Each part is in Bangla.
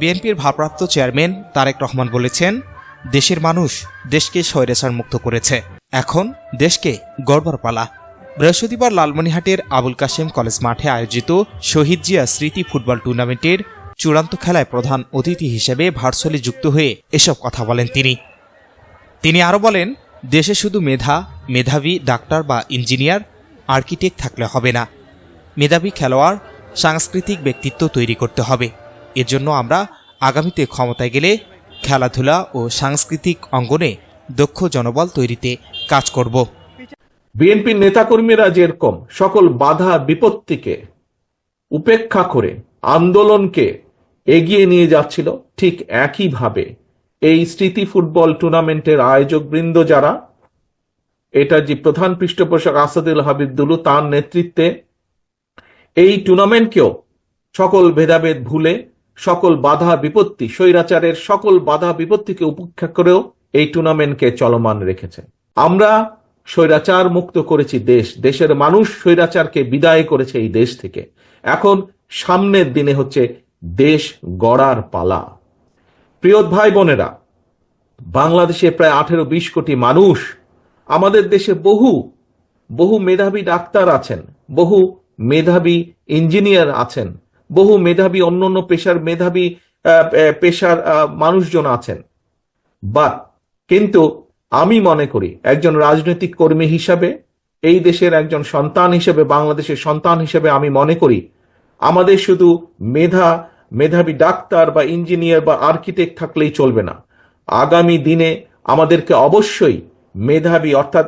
বিএনপির ভারপ্রাপ্ত চেয়ারম্যান তারেক রহমান বলেছেন, দেশের মানুষ দেশকে স্বৈরাচার মুক্ত করেছে। এখন দেশকে গড়বার পালা। বৃহস্পতিবার লালমনিহাটের আবুল কাশেম কলেজ মাঠে আয়োজিত শহীদ জিয়া স্মৃতি ফুটবল টুর্নামেন্টের চূড়ান্ত খেলায় প্রধান অতিথি হিসেবে ভার্চুয়ালি যুক্ত হয়ে এসব কথা বলেন তিনি। তিনি আরও বলেন, দেশে শুধু মেধা, মেধাবী ডাক্তার বা ইঞ্জিনিয়ার, আর্কিটেক্ট থাকলে হবে না। মেধাবী খেলোয়াড়, সাংস্কৃতিক ব্যক্তিত্ব তৈরি করতে হবে। এর জন্য আমরা আগামীতে ক্ষমতায় গেলে খেলাধুলা ও সাংস্কৃতিক অঙ্গনে দক্ষ জনবল তৈরিতে কাজ করব। বিএনপির নেতাকর্মীরা যেরকম সকল বাধা বিপত্তিকে উপেক্ষা করে আন্দোলনকে এগিয়ে নিয়ে যাচ্ছিল, ঠিক একইভাবে এই স্মৃতি ফুটবল টুর্নামেন্টের আয়োজক বৃন্দ যারা, এটা যে প্রধান পৃষ্ঠপোষক আসাদুল হাবিবদুলু তার নেতৃত্বে, এই টুর্নামেন্টকেও সকল ভেদাভেদ ভুলে সকল বাধা বিপত্তি, স্বৈরাচারের সকল বাধা বিপত্তিকে উপেক্ষা করেও এই টুর্নামেন্টকে চলমান রেখেছে। আমরা স্বৈরাচার মুক্ত করেছি দেশ। দেশের মানুষ স্বৈরাচারকে বিদায় করেছে এই দেশ থেকে। এখন সামনের দিনে হচ্ছে দেশ গড়ার পালা। প্রিয় ভাই বোনেরা, বাংলাদেশে প্রায় আঠেরো বিশ কোটি মানুষ, আমাদের দেশে বহু বহু মেধাবী ডাক্তার আছেন, বহু মেধাবী ইঞ্জিনিয়ার আছেন বহু মেধাবী, অন্যান্য পেশার মেধাবী পেশার মানুষজন আছেন। বাট কিন্তু আমি মনে করি একজন রাজনৈতিক কর্মী হিসাবে, এই দেশের একজন সন্তান হিসেবে, বাংলাদেশের সন্তান হিসেবে আমি মনে করি আমাদের শুধু মেধা, মেধাবী ডাক্তার বা ইঞ্জিনিয়ার বা আর্কিটেক্ট থাকলেই চলবে না। আগামী দিনে আমাদেরকে অবশ্যই মেধাবী অর্থাৎ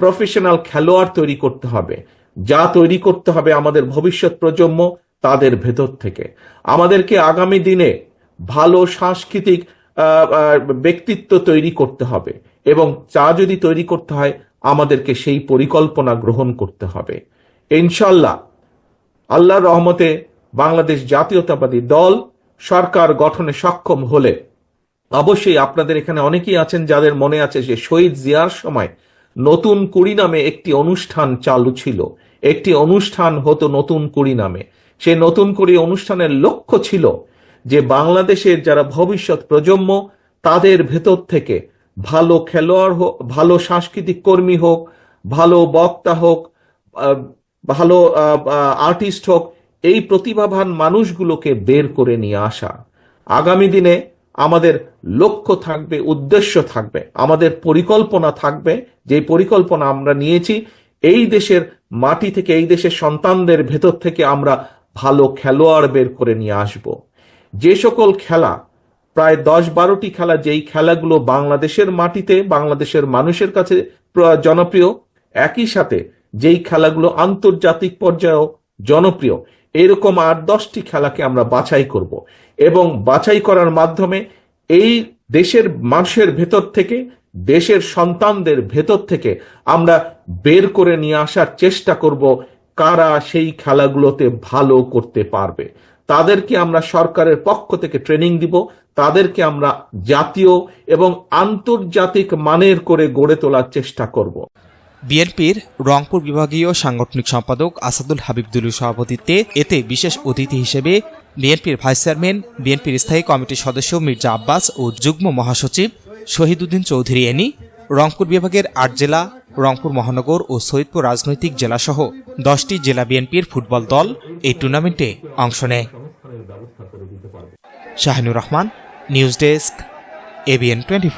প্রফেশনাল খেলোয়াড় তৈরি করতে হবে। যা তৈরি করতে হবে আমাদের ভবিষ্যৎ প্রজন্ম তাদের ভেতর থেকে। আমাদেরকে আগামী দিনে ভালো সাংস্কৃতিক ব্যক্তিত্ব তৈরি করতে হবে এবং চা যদি তৈরি করতে হয়, আমাদেরকে সেই পরিকল্পনা গ্রহণ করতে হবে। ইনশাল্লাহ আল্লাহর রহমতে বাংলাদেশ জাতীয়তাবাদী দল, সরকার গঠনে সক্ষম হলে অবশ্যই আপনাদের এখানে অনেকেই আছেন যাদের মনে আছে যে শহীদ জিয়ার সময় নতুন কুড়ি নামে একটি অনুষ্ঠান চালু ছিল। একটি অনুষ্ঠান হতো নতুন কুড়ি নামে। সেই নতুন করে অনুষ্ঠানের লক্ষ্য ছিল যে বাংলাদেশের যারা ভবিষ্যৎ প্রজন্ম, তাদের ভেতর থেকে ভালো খেলোয়াড় হোক, ভালো সাংস্কৃতিক কর্মী হোক, ভালো বক্তা হোক ভালো আর্টিস্ট হোক, এই প্রতিভাবান মানুষগুলোকে বের করে নিয়ে আসা। আগামী দিনে আমাদের লক্ষ্য থাকবে, উদ্দেশ্য থাকবে, আমাদের পরিকল্পনা থাকবে, যে পরিকল্পনা আমরা নিয়েছি, এই দেশের মাটি থেকে, এই দেশের সন্তানদের ভেতর থেকে আমরা ভালো খেলোয়াড় বের করে নিয়ে আসব। যে সকল খেলা, প্রায় দশ বারোটি খেলা যেই খেলাগুলো বাংলাদেশের মাটিতে, বাংলাদেশের মানুষের কাছে জনপ্রিয়, একই সাথে যেই খেলাগুলো আন্তর্জাতিক পর্যায়েও জনপ্রিয়, এরকম আট দশটি খেলাকে আমরা বাছাই করব এবং বাছাই করার মাধ্যমে এই দেশের মানুষের ভেতর থেকে, দেশের সন্তানদের ভেতর থেকে আমরা বের করে নিয়ে আসার চেষ্টা করব কারা সেই খেলাগুলোতে ভালো করতে পারবে? তাদেরকে আমরা সরকারের পক্ষ থেকে ট্রেনিং দিব। তাদেরকে আমরা জাতীয় এবং আন্তর্জাতিক মানের করে গড়ে তোলার চেষ্টা করব। বিএনপির রংপুর বিভাগীয় সাংগঠনিক সম্পাদক আসাদুল হাবিবদুলুর সভাপতিত্বে এতে বিশেষ অতিথি হিসেবে বিএনপির ভাইস চেয়ারম্যান, বিএনপির স্থায়ী কমিটির সদস্য মির্জা আব্বাস ও যুগ্ম মহাসচিব শহীদুদ্দিন চৌধুরী এনি, রংপুর বিভাগের আট জেলা রংপুর মহানগর ও সৈয়দপুর রাজনৈতিক জেলাসহ দশটি জেলা বিএনপির ফুটবল দল এই টুর্নামেন্টে অংশ নেয়। Shahinur Rahman, news desk ABN twenty